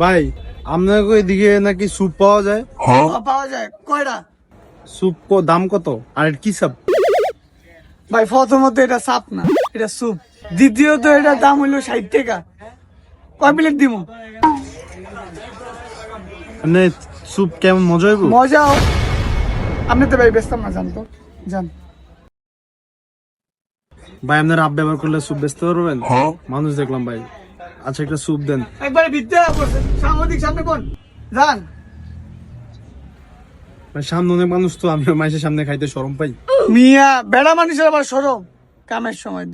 ভাই আপনাকে এদিকে নাকি স্যুপ পাওয়া যায়? পাওয়া যায়। কয়টা? স্যুপ দাম কত? আর কি সব ভাই প্রথমত এটা সাপ না এটা স্যুপ দ্বিতীয়ত এটা দাম হইল ষাট টাকা। কয় প্লেট দিব? মানে স্যুপ কেমন মজা হইব? মজাও আপনি তো ভাই বেচতাম না জানতো? জান। ভাই আপনার আপ ব্যবহার করলে স্যুপ বেচতে পারবেন? মানুষ দেখলাম ভাই। আচ্ছা একটা স্যুপ দেন। একবারে বিদ্যা করছে সাংবাদিক সামনে কোন? জান ভাই সামনে অনেক মানুষ তো আমি মাইসের সামনে খাইতে শরম পাই। মিয়া বেড়া মানুষের আবার সরম কামের সময়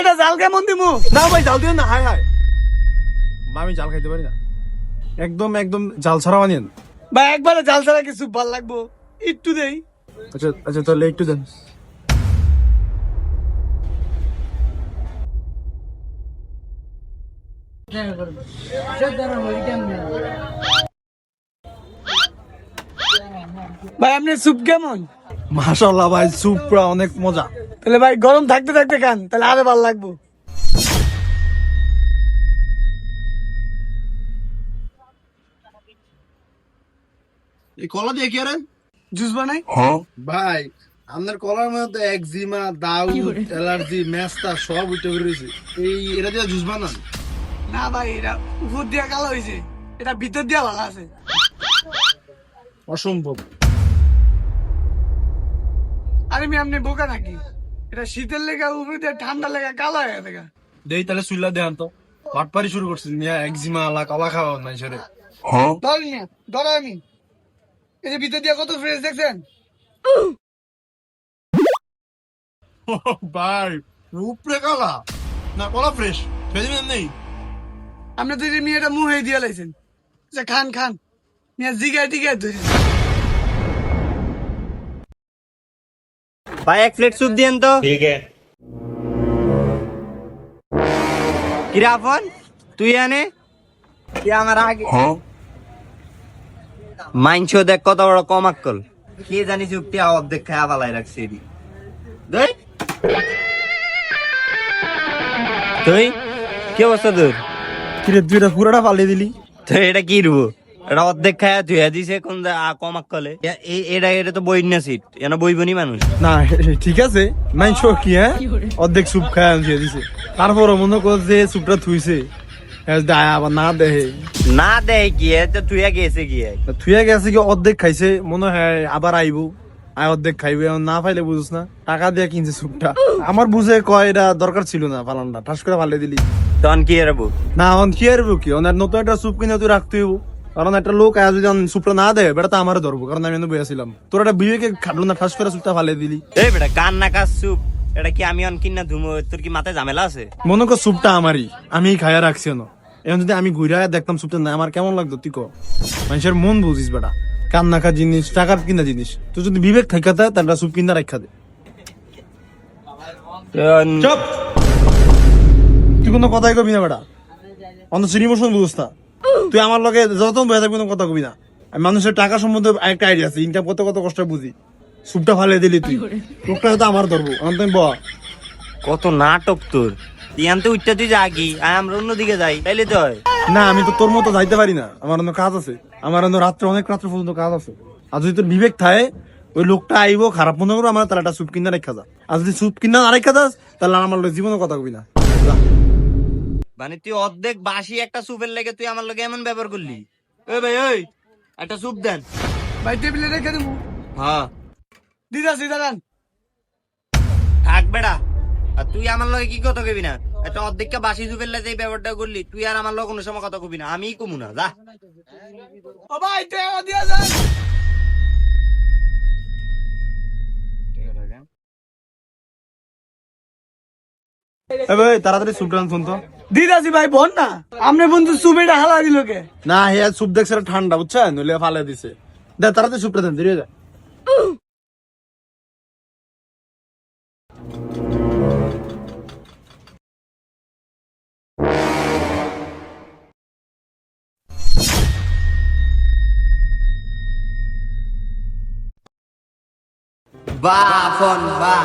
এটা জাল কেমন দিমু? না ভাই জাল দিন না হাই হাই আমি জাল খাইতে পারি না। একদম একদম জাল ছাড়া বানিয়েন। ভাই একবারে জাল ছাড়া কিছু ভালো লাগবো? একটু দেই। আচ্ছা আচ্ছা তাহলে একটু দেন। ভাই আপনি স্যুপ কেমন? মাশাল্লাহ ভাই স্যুপ পুরা অনেক মজা। তাহলে ভাই গরম থাকতে থাকতে খান তাহলে আরও ভালো লাগবো। এই কলা দিয়ে কি আরে? জুস বানাই? ভাই আপনার কলার মধ্যে একজিমা দাউ অ্যালার্জি মেস্তা সব উঠে বেরিয়েছে এই এটা দিয়ে জুস বানান। না ভাই এটা উপর দিয়া কালো হয়েছে এটা ভিতর দিয়া ভালো আছে। অসম্ভব। আরে মি আপনি বোকা নাকি? এটা শীতের লেগা উপরে দিয়ে ঠান্ডা লেগা কালো হয়ে গেছে দেই তাহলে সুইলা দেন তো। পাটপারি শুরু করছিস মিয়া একজিমা আলা কলা খাওয়া নাই সেরে ধর নিয়ে ধরো আমি। এই যে ভিতর দিয়ে কত ফ্রেশ দেখছেন? ভাই রূপরে কালা না কলা ফ্রেশ ফেজমেন নেই। আপনি তো যে মেয়েটা মুহে দিয়ে লাইছেন। যে খান খান। মিয়া জিগায় টিগায় ধরেন ভাই এক প্লেট স্যুপ দিয়েন তো। ঠিক আছে। কিরাফন তুই আনে কি আমার আগে হ্যাঁ? মাইনছ দেখ কত বড় কে জানিস উক্তি অর্ধেক খায়া পালাই রাখছে এদি। তুই কি অবস্থা তোর? কিরে তুই এটা পুরাটা পালিয়ে দিলি? তো এটা কি রুবো? এটা অর্ধেক খায়া ধুয়া দিছে কোন এ- এটা এটা তো বই না সিট এনে বইবনি মানুষ। না ঠিক আছে মাইনছ কি হ্যাঁ অর্ধেক স্যুপ খায় দিছে। তারপরও মনে কর যে স্যুপটা থুইছে। আবার না দেহে তো গেছে থুয়ে গেছে অর্ধেক খাইছে মনে হয় আবার আইবো। আয় অর্ধেক খাইবে না পাইলে বুঝছ না। টাকা দিয়ে কিনছে স্যুপটা আমার বুঝে কয় এটা দরকার ছিল না পালনটা ঠাস করে ফালে দিলি। তখন কি এরাবো না এখন কি কি? নতুন একটা স্যুপ কিনে তুই রাখতে হইব। কারণ একটা লোক আজ যদি স্যুপটা না দেয় বেটা তো আমার ধরবো। কারণ আমি বইয়াছিলাম তোর একটা বিবেকে খাটলো না ঠাস করে স্যুপটা ফালে দিলি। এই বেটা কান না কাজ সুপ। এটা কি আমি অনকিন না ধুমো? তোর কি মাথায় ঝামেলা আছে? মনে কর স্যুপটা আমারই। আমি খায়া রাখছি না এখন যদি আমি ঘুরে দেখতাম স্যুপটা না আমার কেমন লাগতো? তুই ক। মানুষের মন বুঝিস বেটা। কান্না খা জিনিস টাকার কিনা জিনিস। তুই যদি বিবেক থাকা তাহলে স্যুপ কিনা রাখা দে। চপ! তুই কোনো কথাই কবি না বেটা। অন্ত শ্রীমোশন বুঝতা তুই আমার লগে যত বয়ে থাকবি কোনো কথা কবি না। আমি মানুষের টাকা সম্বন্ধে একটা আইডিয়া আছে ইনকাম কত কত কষ্ট বুঝি। স্যুপটা ফালে দিলি তুই। লোকটা হয়তো আমার ধরবো। এখন তুমি বল। কত নাটক তোর। তুই আনতে উঠতে তুই জাগি আর আমরা অন্যদিকে যাই তাইলে তো হয়। না আমি তো তোর মতো যাইতে পারি না। আমার অন্য কাজ আছে। আমার অন্য রাত্রে অনেক রাত্রে পর্যন্ত কাজ আছে। আর যদি তোর বিবেক থাকে ওই লোকটা আইবো খারাপ মনে করব আমার তাহলে একটা স্যুপ কিনা রেখা যা। আর যদি স্যুপ কিনা না রেখা যাস তাহলে আমার লগে জীবনে কথা কবি না। মানে তুই অর্ধেক বাসি একটা সুপের লেগে তুই আমার লগে এমন ব্যবহার করলি? ওই ভাই ওই একটা সুপ দেন। ভাই টেবিলে রেখে দেবো। হ্যাঁ। দিদাসি দাঁড়ান থাক বেড়া। আর তুই আমার লগে কি কথা কবি না? একটা অর্ধেকটা বাসি লেগে এই ব্যবহারটা করলি তুই আর আমার লগে কোনো সময় কথা কবি না আমিই কমু না যা। ও ভাই টাকা দিয়ে যান ভাই তাড়াতাড়ি ফোন তো। দিদাসি ভাই বোন না? আমনে বন্ধু সুবেটা হালা দিল কে? না হে স্যুপ দেখছে এটা ঠান্ডা বুঝছেন? নইলে ফালে দিছে। দে তাড়াতাড়ি স্যুপটা দেন যা বাহ ফোন বাহ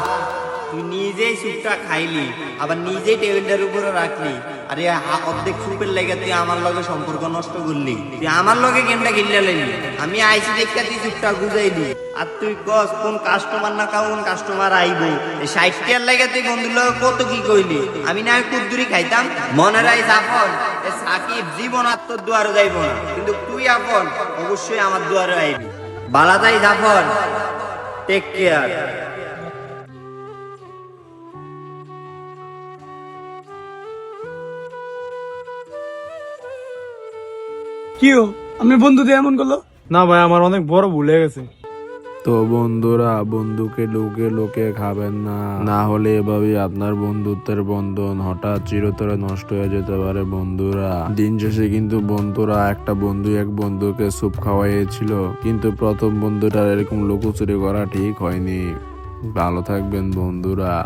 তুই নিজেই স্যুপটা খাইলি, আবার নিজেই টেবিলটার উপরে রাখলি। আরে অর্ধেক স্যুপের লেগে তুই আমার লগে সম্পর্ক নষ্ট করলি। তুই আমার লগে গেমটা কিনলে লাইলি আমি আইসি দেখতে তুই স্যুপটা বুঝাইলি আর তুই কস, কোন কাস্টমার না কোন কাস্টমার আইব। এই ষাট টিয়ার লেগে তুই বন্ধুর লগে কত কি কইলি? আমি না কুদ্দুরি খাইতাম। মনে রাই আপন সাকিব জীবন আর তোর দুয়ারে যাইব না। কিন্তু তুই, আপন, অবশ্যই আমার দুয়ারে আইবি। বালাতাই জাফর টেক কেয়ার কি ও আমি বন্ধু দিয়ে এমন করল? না ভাই আমার অনেক বড় ভুল হয়ে গেছে। তো বন্ধুরা, বন্ধুকে লোকে লোকে খাবেন না। না হলে এভাবে আপনার বন্ধুত্বের বন্ধন হঠাৎ চিরতরে নষ্ট হয়ে যেতে পারে বন্ধুরা। দিন শেষে কিন্তু বন্ধুরা একটা বন্ধু এক বন্ধুকে স্যুপ খাওয়াইয়েছিল, কিন্তু প্রথম বন্ধুটার এরকম লুকোচুরি করা ঠিক হয়নি। ভালো থাকবেন বন্ধুরা।